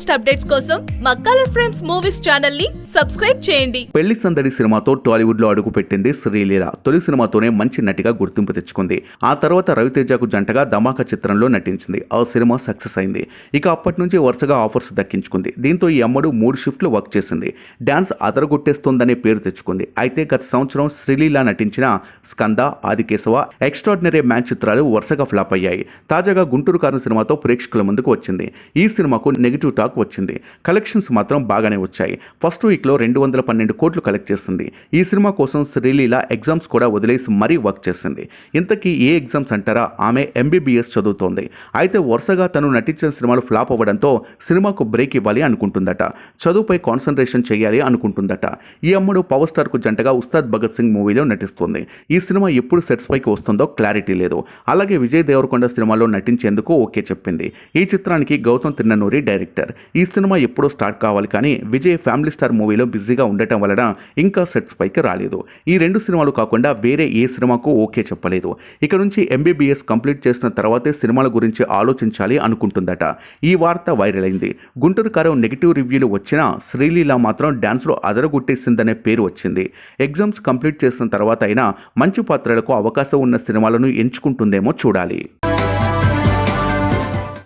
Latest updates కోసం మా colour frames movies ఛానల్ని సబ్స్క్రైబ్ చేయండి. పెళ్ళి సందడి సినిమాతో టాలీవుడ్లో అడుగుపెట్టింది శ్రీలీల. తొలి సినిమాతోనే మంచి నటిగా గుర్తింపు తెచ్చుకుంది. ఆ తర్వాత రవితేజకు జంటగా ధమాకా చిత్రంలో నటించింది. ఆ సినిమా సక్సెస్ అయింది. ఇక అప్పటి నుంచి వరుసగా ఆఫర్స్ దక్కించుకుంది. దీంతో ఈ అమ్మడు మూడు షిఫ్ట్లు వర్క్ చేసింది. డాన్స్ అదరగొట్టేస్తుందనే పేరు తెచ్చుకుంది. అయితే గత సంవత్సరం శ్రీలీల నటించిన స్కంద ఆదికేశవ ఎక్స్ట్రాడినరీ మ్యాన్ చిత్రాలు వరుసగా ఫ్లాప్ అయ్యాయి. తాజాగా గుంటూరు కారు సినిమాతో ప్రేక్షకుల ముందుకు వచ్చింది. ఈ సినిమాకు నెగిటివ్ టాక్ వచ్చింది. కలెక్షన్స్ మాత్రం బాగానే వచ్చాయి. ఫస్ట్ వీక్లో రెండు వందల పన్నెండు కోట్లు కలెక్ట్ చేసింది. ఈ సినిమా కోసం శ్రీలీల ఎగ్జామ్స్ కూడా వదిలేసి మరీ వర్క్ చేసింది. ఇంతకీ ఏ ఎగ్జామ్స్ అంటారా? ఆమె ఎంబీబీఎస్ చదువుతోంది. అయితే వరుసగా తను నటించిన సినిమాలు ఫ్లాప్ అవ్వడంతో సినిమాకు బ్రేక్ ఇవ్వాలి అనుకుంటుందట. చదువుపై కాన్సన్ట్రేషన్ చేయాలి అనుకుంటుందట. ఈ అమ్మడు పవర్ స్టార్కు జంటగా ఉస్తాద్ భగత్ సింగ్ మూవీలో నటిస్తుంది. ఈ సినిమా ఎప్పుడు సెట్స్ పైకి వస్తుందో క్లారిటీ లేదు. అలాగే విజయ్ దేవరకొండ సినిమాలో నటించేందుకు ఓకే చెప్పింది. ఈ చిత్రానికి గౌతమ్ తిన్ననూరి డైరెక్టర్. ఈ సినిమా ఎప్పుడో స్టార్ట్ కావాలి కానీ విజయ్ ఫ్యామిలీ స్టార్ మూవీలో బిజీగా ఉండటం వలన ఇంకా సెట్స్ పైకి రాలేదు. ఈ రెండు సినిమాలు కాకుండా వేరే ఏ సినిమాకు ఓకే చెప్పలేదు. ఇక నుంచి ఎంబీబీఎస్ కంప్లీట్ చేసిన తర్వాతే సినిమాల గురించి ఆలోచించాలి అనుకుంటుందట. ఈ వార్త వైరల్ అయింది. గుంటూరు కారం నెగిటివ్ రివ్యూలు వచ్చినా శ్రీలీల మాత్రం డ్యాన్స్లో అదరగొట్టేసిందనే పేరు వచ్చింది. ఎగ్జామ్స్ కంప్లీట్ చేసిన తర్వాత అయినా మంచి పాత్రలకు అవకాశం ఉన్న సినిమాలను ఎంచుకుంటుందేమో చూడాలి.